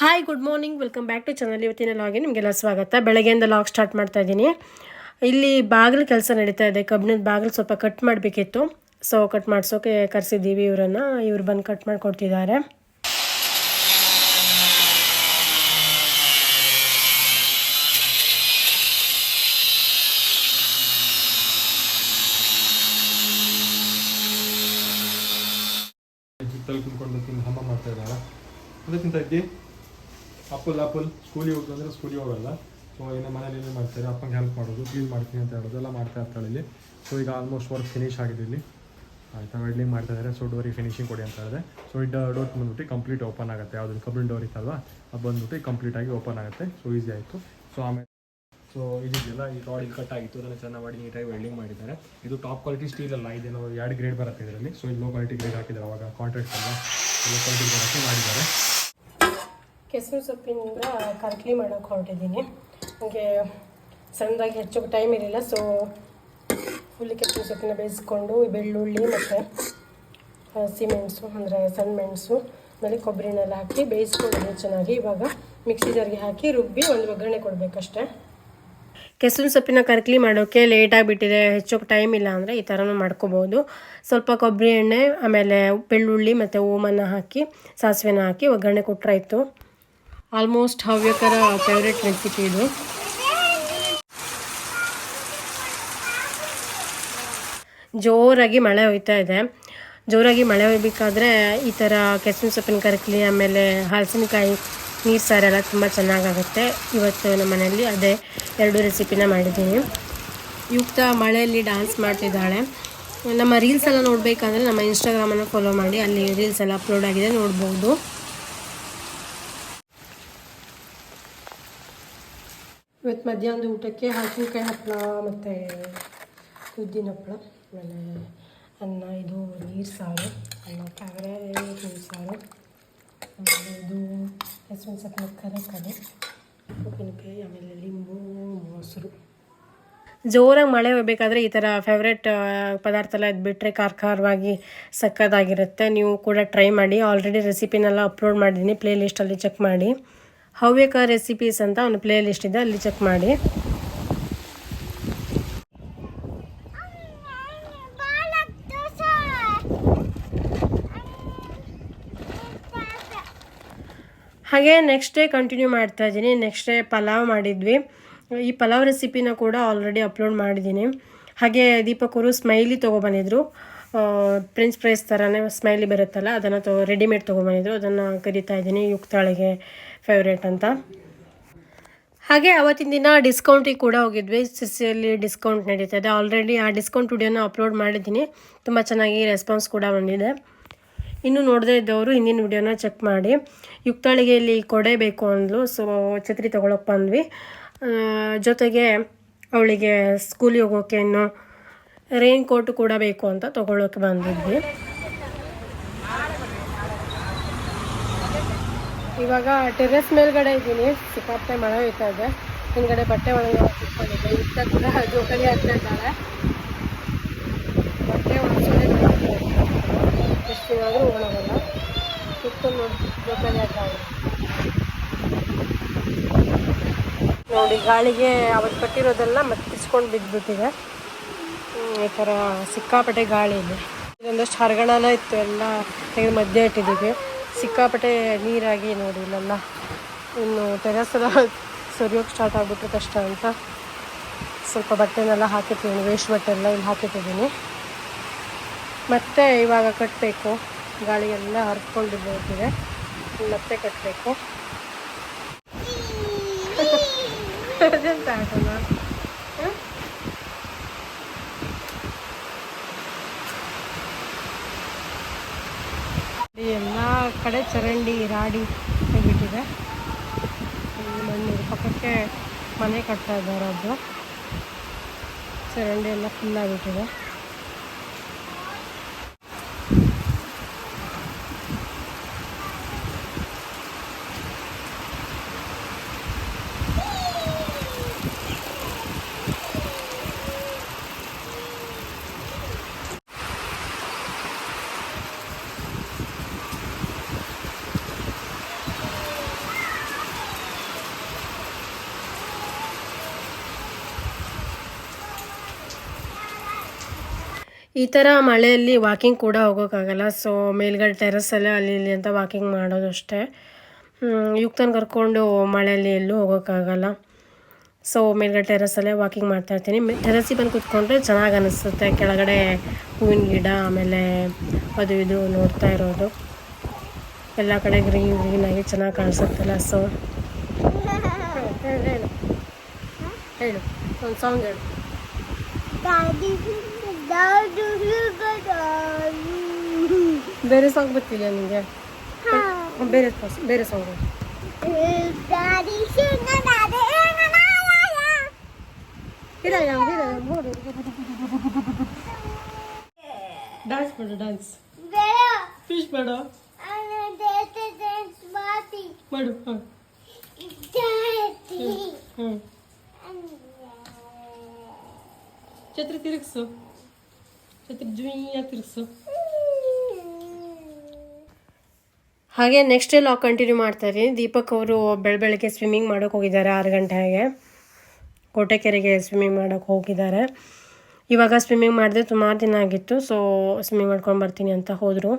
Hi good morning welcome back to channel ಇವತ್ತಿನ ಲಾಗಿ ನಿಮಗೆಲ್ಲ ಸ್ವಾಗತ. ಬೆಳಗ್ಗೆಯಿಂದ ಲಾಗ್ ಸ್ಟಾರ್ಟ್ ಮಾಡ್ತಾ ಇದ್ದೀನಿ. ಇಲ್ಲಿ ಬಾಗಿಲು ಕೆಲಸ ನಡೀತಾ ಇದೆ. ಕಬ್ಬಿಣದ ಬಾಗಿಲು ಸ್ವಲ್ಪ ಕಟ್ ಮಾಡಬೇಕಿತ್ತು. ಸೊ ಕಟ್ ಮಾಡಿಸೋಕೆ ಕರೆಸಿದ್ದೀವಿ ಇವರನ್ನು. ಇವ್ರು ಬಂದು ಕಟ್ ಮಾಡಿಕೊಡ್ತಿದ್ದಾರೆ. ಅದಕ್ಕಿಂತ ಇದ್ದಾಳೆ ಅಪ್ಪಲ್ ಅಪ್ಪಲ್, ಸ್ಕೂಲಿಗೆ ಹೋಗ್ತು ಅಂದರೆ ಸ್ಕೂಲಿಗೆ ಹೋಗಲ್ಲ. ಸೊ ಇನ್ನು ಮನೇಲಿ ಏನೇ ಮಾಡ್ತಾರೆ, ಅಪ್ಪಂಗೆ ಹೆಲ್ಪ್ ಮಾಡೋದು ಕ್ಲೀನ್ ಮಾಡ್ತೀನಿ ಅಂತ ಹೇಳೋದು, ಎಲ್ಲ ಮಾಡ್ತಾ ಇರ್ತಾಳೆ ಇಲ್ಲಿ. ಸೊ ಈಗ ಆಲ್ಮೋಸ್ಟ್ ವರ್ಕ್ ಫಿನಿಶ್ ಆಗಿದೆ ಇಲ್ಲಿ. ಆಯಿತಾ ವೆಲ್ಡಿಂಗ್ ಮಾಡ್ತಾ ಇದ್ದಾರೆ. ಸೊ ಡೋರಿಗೆ ಫಿನಿಶಿಂಗ್ ಕೊಡಿ ಅಂತ ಹೇಳಿದೆ. ಸೊ ಈ ಡೋರ್ ಬಂದ್ಬಿಟ್ಟು ಕಂಪ್ಲೀಟ್ ಓಪನ್ ಆಗುತ್ತೆ. ಯಾವುದು ಕಬ್ಬಿನ ಡೋರ್ ಇತ್ತಲ್ವಾ? ಅದು ಬಂದ್ಬಿಟ್ಟು ಕಂಪ್ಲೀಟ್ ಆಗಿ ಓಪನ್ ಆಗುತ್ತೆ. ಸೊ ಈಸಿ ಆಯಿತು. ಸೊ ಆಮೇಲೆ ಸೊ ಇದೆಲ್ಲ ಈ ರಾಡ್ ಇಲ್ಲಿ ಕಟ್ ಆಗಿತ್ತು. ಅದನ್ನು ಚೆನ್ನಾಗಿ ಮಾಡಿ ನೀಟಾಗಿ ವೆಲ್ಡಿಂಗ್ ಮಾಡಿದ್ದಾರೆ. ಇದು ಟಾಪ್ ಕ್ವಾಲಿಟಿ ಸ್ಟೀಲ್ ಅಲ್ಲ. ಇದೇನೋ ಎರಡು ಗ್ರೇಡ್ ಬರುತ್ತೆ ಇದರಲ್ಲಿ. ಸೊ ಇಲ್ಲಿ ಲೋ ಕ್ವಾಲಿಟಿ ಗ್ರೇಡ್ ಹಾಕಿದ್ದಾರೆ. ಅವಾಗ ಕಾಂಟ್ರಾಕ್ಟ್ ಎಲ್ಲ ಲೋ ಕ್ವಾಲಿಟಿ ಬರೋಕ್ಕೆ ಮಾಡಿದ್ದಾರೆ. ಕೆಸರು ಸೊಪ್ಪಿನಿಂದ ಕರ್ಕಲಿ ಮಾಡೋಕೆ ಹೊರಟಿದ್ದೀನಿ. ನನಗೆ ಸಣ್ಣದಾಗಿ ಹೆಚ್ಚೋಕ್ಕೆ ಟೈಮ್ ಇರಲಿಲ್ಲ ಸೊ ಫುಲ್ ಕೆಸರು ಸೊಪ್ಪಿನ ಬೇಯಿಸ್ಕೊಂಡು ಬೆಳ್ಳುಳ್ಳಿ ಮತ್ತು ಹಸಿಮೆಣಸು ಅಂದರೆ ಸಣ್ಣ ಮೆಣಸು, ಆಮೇಲೆ ಕೊಬ್ಬರಿನೆಲ್ಲ ಹಾಕಿ ಬೇಯಿಸ್ಕೊಂಡು ಚೆನ್ನಾಗಿ. ಇವಾಗ ಮಿಕ್ಸಿ ಜಾರ್ಗೆ ಹಾಕಿ ರುಬ್ಬಿ ಒಂದು ಒಗ್ಗರಣೆ ಕೊಡಬೇಕಷ್ಟೆ. ಕೆಸರು ಸೊಪ್ಪಿನ ಕರ್ಕಲಿ ಮಾಡೋಕ್ಕೆ ಲೇಟ್ ಆಗಿಬಿಟ್ಟಿದೆ ಹೆಚ್ಚೋಕೆ ಟೈಮ್ ಇಲ್ಲ ಅಂದರೆ ಈ ಥರನೂ ಮಾಡ್ಕೋಬೋದು. ಸ್ವಲ್ಪ ಕೊಬ್ಬರಿ ಎಣ್ಣೆ, ಆಮೇಲೆ ಬೆಳ್ಳುಳ್ಳಿ ಮತ್ತು ಓಮನ್ನು ಹಾಕಿ, ಸಾಸಿವೆನ ಹಾಕಿ ಒಗ್ಗರಣೆ ಕೊಟ್ಟರಾಯ್ತು ಆಲ್ಮೋಸ್ಟ್ ಹವ್ಯಕರ ಫೇವ್ರೆಟ್ ರೆಸಿಪಿ ಇದು. ಜೋರಾಗಿ ಮಳೆ ಹೋಯ್ತಾ ಇದೆ. ಜೋರಾಗಿ ಮಳೆ ಹೋಗ್ಬೇಕಾದ್ರೆ ಈ ಥರ ಕೆಸಿನ ಸೊಪ್ಪಿನ ಕರಕಲಿ, ಆಮೇಲೆ ಹಲಸಿನಕಾಯಿ, ನೀರು ಸಾರೆಲ್ಲ ತುಂಬ ಚೆನ್ನಾಗಾಗುತ್ತೆ. ಇವತ್ತು ನಮ್ಮ ಮನೆಯಲ್ಲಿ ಅದೇ ಎರಡು ರೆಸಿಪಿನ ಮಾಡಿದ್ದೀನಿ. ಯುಕ್ತ ಮಳೆಯಲ್ಲಿ ಡ್ಯಾನ್ಸ್ ಮಾಡ್ತಿದ್ದಾಳೆ. ನಮ್ಮ ರೀಲ್ಸ್ ಎಲ್ಲ ನೋಡಬೇಕಂದ್ರೆ ನಮ್ಮ ಇನ್ಸ್ಟಾಗ್ರಾಮನ್ನು ಫಾಲೋ ಮಾಡಿ, ಅಲ್ಲಿ ರೀಲ್ಸ್ ಎಲ್ಲ ಅಪ್ಲೋಡ್ ಆಗಿದೆ, ನೋಡ್ಬೋದು. ಮಧ್ಯಾಹ್ನದ ಊಟಕ್ಕೆ ಹಾಕಿನಕಾಯಿ ಹಪ್ಪಳ ಮತ್ತು ಉದ್ದಿನ ಹಪ್ಪಳ, ಆಮೇಲೆ ಅನ್ನ, ಇದು ನೀರು ಸಾರು, ಅನ್ನ ಕಾದ್ರೆ ನೀರು ಸಾರು, ಆಮೇಲೆ ಇದು ಹೆಸರು ಸೊಪ್ಪಿನ ಕರಕಡೆ ಉಪ್ಪಿನಕಾಯಿ, ಆಮೇಲೆ ಲಿಂಬು, ಮೊಸರು. ಜೋರಾಗಿ ಮಳೆ ಹೋಗ್ಬೇಕಾದ್ರೆ ಈ ಥರ ಫೇವ್ರೆಟ್ ಪದಾರ್ಥ ಎಲ್ಲ ಇದ್ಬಿಟ್ರೆ ಖಾರ ಖಾರವಾಗಿ ಸಕ್ಕದಾಗಿರುತ್ತೆ ನೀವು ಕೂಡ ಟ್ರೈ ಮಾಡಿ. ಆಲ್ರೆಡಿ ರೆಸಿಪಿನೆಲ್ಲ ಅಪ್ಲೋಡ್ ಮಾಡಿದ್ದೀನಿ. ಪ್ಲೇ ಲಿಸ್ಟಲ್ಲಿ ಚೆಕ್ ಮಾಡಿ. ಹವ್ಯಕ ರೆಸಿಪೀಸ್ ಅಂತ ಒಂದು ಪ್ಲೇ ಲಿಸ್ಟ್ ಇದೆ, ಅಲ್ಲಿ ಚೆಕ್ ಮಾಡಿ. ಹಾಗೆ ನೆಕ್ಸ್ಟ್ ಡೇ ಕಂಟಿನ್ಯೂ ಮಾಡ್ತಾ ಇದ್ದೀನಿ. ನೆಕ್ಸ್ಟ್ ಡೇ ಪಲಾವ್ ಮಾಡಿದ್ವಿ. ಈ ಪಲಾವ್ ರೆಸಿಪಿನ ಕೂಡ ಆಲ್ರೆಡಿ ಅಪ್ಲೋಡ್ ಮಾಡಿದ್ದೀನಿ. ಹಾಗೆ ದೀಪಕರು ಸ್ಮೈಲಿ ತೊಗೊಬಂದಿದ್ರು ಫ್ರೆಂಚ್ ಪ್ರೈಸ್ ಥರನೇ ಸ್ಮೈಲಿ ಬರುತ್ತಲ್ಲ, ಅದನ್ನು ತೊ ರೆಡಿಮೇಡ್ ತೊಗೊಂಬಂದಿದ್ರು. ಅದನ್ನು ಕರಿತಾ ಇದ್ದೀನಿ, ಯುಕ್ತಾಳಿಗೆ ಫೇವ್ರೇಟ್ ಅಂತ. ಹಾಗೆ ಅವತ್ತಿನ ದಿನ ಡಿಸ್ಕೌಂಟಿಗೆ ಕೂಡ ಹೋಗಿದ್ವಿ. ಸಿಸಿಯಲ್ಲಿ ಡಿಸ್ಕೌಂಟ್ ನಡೀತಾ ಇದೆ ಆಲ್ರೆಡಿ ಆ ಡಿಸ್ಕೌಂಟ್ ವಿಡಿಯೋನ ಅಪ್ಲೋಡ್ ಮಾಡಿದ್ದೀನಿ. ತುಂಬ ಚೆನ್ನಾಗಿ ರೆಸ್ಪಾನ್ಸ್ ಕೂಡ ಬಂದಿದೆ. ಇನ್ನೂ ನೋಡದೇ ಇದ್ದವರು ಹಿಂದಿನ ವಿಡಿಯೋನ ಚೆಕ್ ಮಾಡಿ. ಯುಕ್ತಾಳಿಗೆ ಇಲ್ಲಿ ಕೊಡೆ ಬೇಕು ಅಂದ್ಲು ಸೊ ಛತ್ರಿ ತೊಗೊಳಕ್ಕೆ ಬಂದ್ವಿ. ಜೊತೆಗೆ ಅವಳಿಗೆ ಸ್ಕೂಲಿಗೆ ಹೋಗೋಕೆ ಇನ್ನು ರೈನ್ ಕೋಟ್ ಕೂಡ ಬೇಕು ಅಂತ ತಗೊಳ್ಳೋಕೆ ಬಂದಿದ್ವಿ. ಇವಾಗ ಟೆರೆಸ್ ಮೇಲ್ಗಡೆ ಇದ್ದೀನಿ. ಸಿಕ್ಕಾಪಟ್ಟೆ ಮಳೆ ಹೋಯ್ತಾ ಇದೆ. ಹಿಂದ್ಗಡೆ ಬಟ್ಟೆ ಒಳಗೆ ಹಾಕಿಕೊಂಡಿದ್ದೆ ಇತ್ತ ಕೂಡ ಜೋಕಾಲಿ ಆಗ್ತಾ ಇದ್ದಾಳೆ. ಬಟ್ಟೆ ಒಳಗೆ ಎಷ್ಟು ದಿನ ಆದರೂ ಒಣಗಲ್ಲ ಸುತ್ತ ನೋಡಿ ಜೋಕಾಲಿ ಆಗ್ತಾಳೆ ನೋಡಿ, ಗಾಳಿಗೆ ಅವತ್ತು ಕಟ್ಟಿರೋದೆಲ್ಲ ಮತ್ತೆ ಬಿದ್ದುಬಿಟ್ಟಿದೆ ಈ ಥರ ಸಿಕ್ಕಾಪಟ್ಟೆ ಗಾಳಿ ಇದೆ. ಇದೊಂದಷ್ಟು ಹರಗಣನ ಇತ್ತು, ಎಲ್ಲ ತೆಗೆದು ಮಧ್ಯೆ ಇಟ್ಟಿದ್ದೀವಿ. ಸಿಕ್ಕಾಪಟ್ಟೆ ನೀರಾಗಿ ನೋಡಿ, ಇಲ್ಲೆಲ್ಲ ಇನ್ನು ಟೆರಸ್ ಸರಿಯೋಕ್ಕೆ ಸರಿಯೋಕೆ ಸ್ಟಾರ್ಟ್ ಆಗಿಬಿಟ್ರೆ ಕಷ್ಟ ಅಂತ. ಸ್ವಲ್ಪ ಬಟ್ಟೆನೆಲ್ಲ ಹಾಕಿಟ್ಟಿದ್ದೀನಿ ವೇಸ್ಟ್ ಬಟ್ಟೆ ಎಲ್ಲ ಇಲ್ಲಿ ಹಾಕಿಟ್ಟಿದ್ದೀನಿ. ಮತ್ತೆ ಇವಾಗ ಕಟ್ಟಬೇಕು ಗಾಳಿ ಎಲ್ಲ ಹರ್ಕೊಂಡು ಹೋಗ್ತಿದೆ ಮತ್ತೆ ಕಟ್ಟಬೇಕು ಅದೆಂತ ಆಟನ ಹ? ಈ ಎಲ್ಲ ಕಡೆ ಚರಂಡಿ, ರಾಡಿ ಆಗಿಬಿಟ್ಟಿದೆ ಇಲ್ಲಿ ಮಣ್ಣು ಪಕ್ಕಕ್ಕೆ ಮನೆ ಕಟ್ತಾ ಇದ್ದಾರೆ ಅದು ಚರಂಡಿ ಎಲ್ಲ ಫುಲ್ ಆಗಿಬಿಟ್ಟಿದೆ. ಈ ಥರ ಮಳೆಯಲ್ಲಿ ವಾಕಿಂಗ್ ಕೂಡ ಹೋಗೋಕ್ಕಾಗಲ್ಲ. ಸೊ ಮೇಲ್ಗಡೆ ಟೆರಸಲ್ಲೇ ಅಲ್ಲಿ ಇಲ್ಲಿ ಅಂತ ವಾಕಿಂಗ್ ಮಾಡೋದು ಅಷ್ಟೇ. ಯುಕ್ತನ ಕರ್ಕೊಂಡು ಮಳೆಯಲ್ಲಿ ಎಲ್ಲೂ ಹೋಗೋಕ್ಕಾಗಲ್ಲ. ಸೊ ಮೇಲ್ಗಡೆ ಟೆರಸಲ್ಲೇ ವಾಕಿಂಗ್ ಮಾಡ್ತಾ ಇರ್ತೀನಿ. ಟೆರಸಿಗೆ ಬಂದು ಕೂತ್ಕೊಂಡ್ರೆ ಚೆನ್ನಾಗಿ ಅನಿಸುತ್ತೆ. ಕೆಳಗಡೆ ಹೂವಿನ ಗಿಡ, ಆಮೇಲೆ ಅದು ಇದು ನೋಡ್ತಾ ಇರೋದು. ಎಲ್ಲ ಕಡೆ ಗ್ರೀನ್ ಗ್ರೀನಾಗಿ ಚೆನ್ನಾಗಿ ಕಾಣಿಸುತ್ತಲ್ಲ. ಸೊ ಹೇಳು ಹೇಳು. ಹೇಳು ಒಂದು ಸಾಂಗ್ ಹೇಳು ಬೇರೆ ಸಾಂಗ್ ಬರ್ತಿಲ್ಲ ನಿಮಗೆ ಬೇರೆ ಸ- ಬೇರೆ ಸಾಂಗ್ ಹಿರಾಯ ಹಿರಾಯ ನೋಡು ಡಾನ್ಸ್ ಮಾಡು ಡಾನ್ಸ್ ಫಿಶ್ ಮಾಡು ಮಾಡು ಹಾಂ ಹ್ಞೂ ಛತ್ರಿ ತಿರುಗಿಸು ಛತ್ರಿ ತಿರ್ಸು ಹಾಗೆ ನೆಕ್ಸ್ಟ್ ಡೇ ಲಾಗ್ ಕಂಟಿನ್ಯೂ ಮಾಡ್ತಾ ರೀ ದೀಪಕ್ ಅವರು ಬೆಳ ಬೆಳಗ್ಗೆ ಸ್ವಿಮ್ಮಿಂಗ್ ಮಾಡೋಕೆ ಹೋಗಿದ್ದಾರೆ ಆರು ಗಂಟೆಗೆ. ಕೋಟೆಕೆರೆಗೆ ಸ್ವಿಮ್ಮಿಂಗ್ ಮಾಡೋಕೆ ಹೋಗಿದ್ದಾರೆ. ಇವಾಗ ಸ್ವಿಮ್ಮಿಂಗ್ ಮಾಡಿದೆ ಸುಮಾರು ದಿನ ಆಗಿತ್ತು ಸೊ ಸ್ವಿಮ್ಮಿಂಗ್ ಮಾಡ್ಕೊಂಡು ಬರ್ತೀನಿ ಅಂತ ಹೋದರು.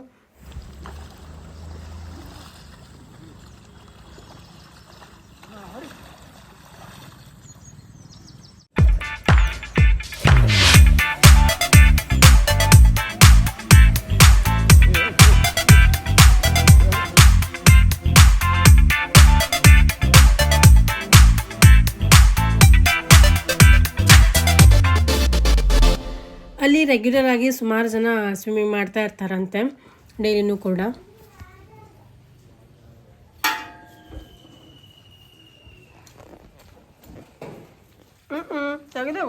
ರೆಗ್ಯುಲರ್ ಆಗಿ ಸುಮಾರು ಜನ ಸ್ವಿಮ್ಮಿಂಗ್ ಮಾಡ್ತಾ ಇರ್ತಾರಂತೆ ಡೈಲಿನೂ ಕೂಡ.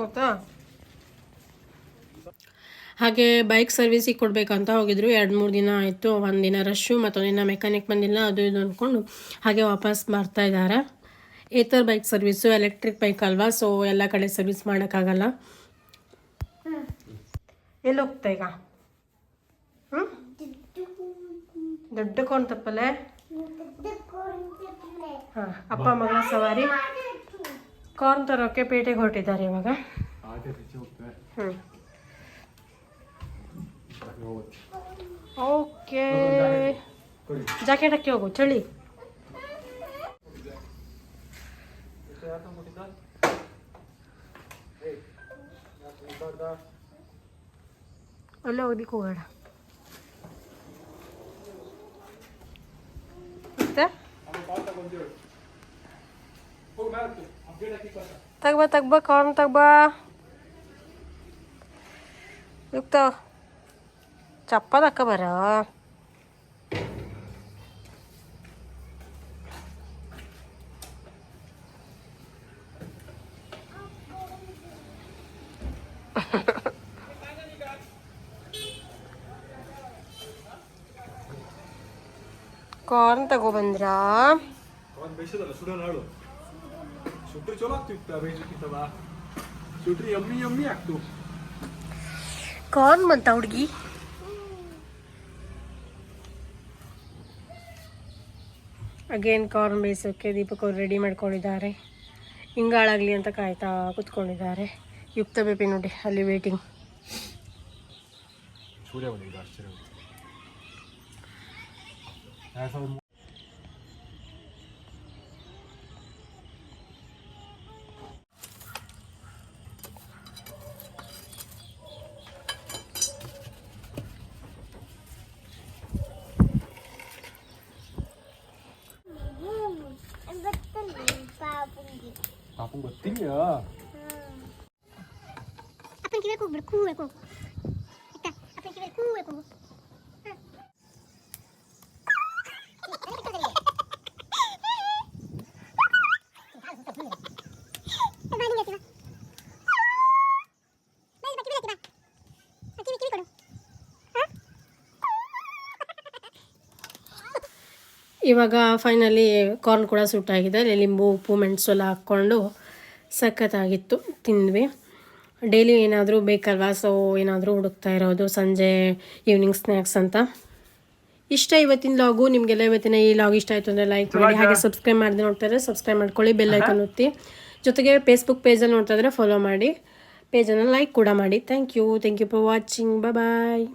ಗೊತ್ತಾ? ಹಾಗೆ ಬೈಕ್ ಸರ್ವಿಸಿಗೆ ಕೊಡಬೇಕಂತ ಹೋಗಿದ್ರು. ಎರಡು ಮೂರು ದಿನ ಆಯಿತು ಒಂದಿನ ರಶ್ಶು ಮತ್ತೊಂದಿನ ದಿನ ಮೆಕ್ಯಾನಿಕ್ ಬಂದಿಲ್ಲ ಅದು ಇದು ಅಂದ್ಕೊಂಡು ಹಾಗೆ ವಾಪಸ್ ಬರ್ತಾ ಇದ್ದಾರೆ. Ather bike service electric bike ಅಲ್ವಾ? ಸೊ ಎಲ್ಲ ಕಡೆ ಸರ್ವಿಸ್ ಮಾಡೋಕ್ಕಾಗಲ್ಲ. ಎಲ್ಲಿ ಹೋಗ್ತಾ ಈಗ ಹ್ಞೂ ದೊಡ್ಡ ಕೋನ್ ತಪ್ಪಲೆ ಹಾಂ ಅಪ್ಪ ಮಗಳ ಸವಾರಿ ಕಾರ್ನ್ ತರೋಕ್ಕೆ ಪೇಟೆಗೆ ಹೊರಟಿದ್ದಾರೆ ಇವಾಗ ಆಚೆ ಈಚೆ ಹೋಗ್ತೇವೆ ಹ್ಞೂ ಹೋಗುತ್ತೆ ಓಕೆ ಕೊಡಿ ಜಾಕೆಟ್ ಹಾಕಿ ಹೋಗು ಚಳಿ ಅಲ್ಲೇ ಹೋಗ್ಲಿಕ್ಕೆ ಹೋಗೋಣ ಮತ್ತೆ ತಗ್ಬಾ ತಗ್ಬಾ ಕಾರ್ನ್ ತಗ್ಬಾ ಯುಕ್ತ ಚಪ್ಪಲ್ ಹಾಕ ಬರ ಕಾರ್ನ್ ತಗೊಬಂದ್ರಾ? ಅವನ್ ಬೇಯಿಸೋದಲ್ಲ ಸುಡೋ ನಾಳು ಸುಟ್ರಿ ಚಲೋ ಆಗ್ತಿತ್ತು ಬೇಯಿಸಕ್ಕಿಂತವ ಸುಟ್ರಿ ಎಮ್ಮಿ ಎಮ್ಮಿ ಆಗ್ತು. ಕಾರ್ನ್ ಬಂತ ಹುಡುಗಿ. ಅಗೇನ್ ಕಾರ್ನ್ ಬೇಯಿಸೋಕೆ ದೀಪಕ್ ಅವ್ರು ರೆಡಿ ಮಾಡ್ಕೊಂಡಿದ್ದಾರೆ. ಹಿಂಗಾಳಾಗಲಿ ಅಂತ ಕಾಯ್ತಾ ಕುತ್ಕೊಂಡಿದ್ದಾರೆ. ಯುಕ್ತ ಬೇಬಿ ನೋಡಿ ಅಲ್ಲಿ ವೇಟಿಂಗ್ ಸೂರ್ಯ Papung betul ya. Apa yang kita kau berkuah kau? Apa yang kita berkuah kau? ಇವಾಗ ಫೈನಲಿ ಕಾರ್ನ್ ಕೂಡ ಸುಟ್ಟಾಗಿದೆ ಅಲ್ಲಿ ಲಿಂಬು ಉಪ್ಪು ಮೆಣಸು ಎಲ್ಲ ಹಾಕ್ಕೊಂಡು ಸಖತ್ತಾಗಿತ್ತು ತಿಂದ್ವಿ. ಡೈಲಿ ಏನಾದರೂ ಬೇಕಲ್ವಾ? ಸೊ ಏನಾದರೂ ಹುಡುಕ್ತಾ ಇರೋದು ಸಂಜೆ ಈವ್ನಿಂಗ್ ಸ್ನ್ಯಾಕ್ಸ್ ಅಂತ. ಇಷ್ಟ ಇವತ್ತಿನ ಲಾಗು ನಿಮಗೆಲ್ಲ ಇವತ್ತಿನ ಈ ಲಾಗ್ ಇಷ್ಟ ಆಯಿತು ಅಂದರೆ ಲೈಕ್ ಮಾಡಿ ಹಾಗೆ ಸಬ್ಸ್ಕ್ರೈಬ್ ಮಾಡಿದ್ರೆ ನೋಡ್ತಾ ಸಬ್ಸ್ಕ್ರೈಬ್ ಮಾಡ್ಕೊಳ್ಳಿ ಬೆಲ್ ಐಕನ್ ಒತ್ತಿ. ಜೊತೆಗೆ ಫೇಸ್ಬುಕ್ ಪೇಜಲ್ಲಿ ನೋಡ್ತಾ ಇದ್ರೆ ಫಾಲೋ ಮಾಡಿ. ಪೇಜನ್ನು ಲೈಕ್ ಕೂಡ ಮಾಡಿ. Thank you thank you for watching bye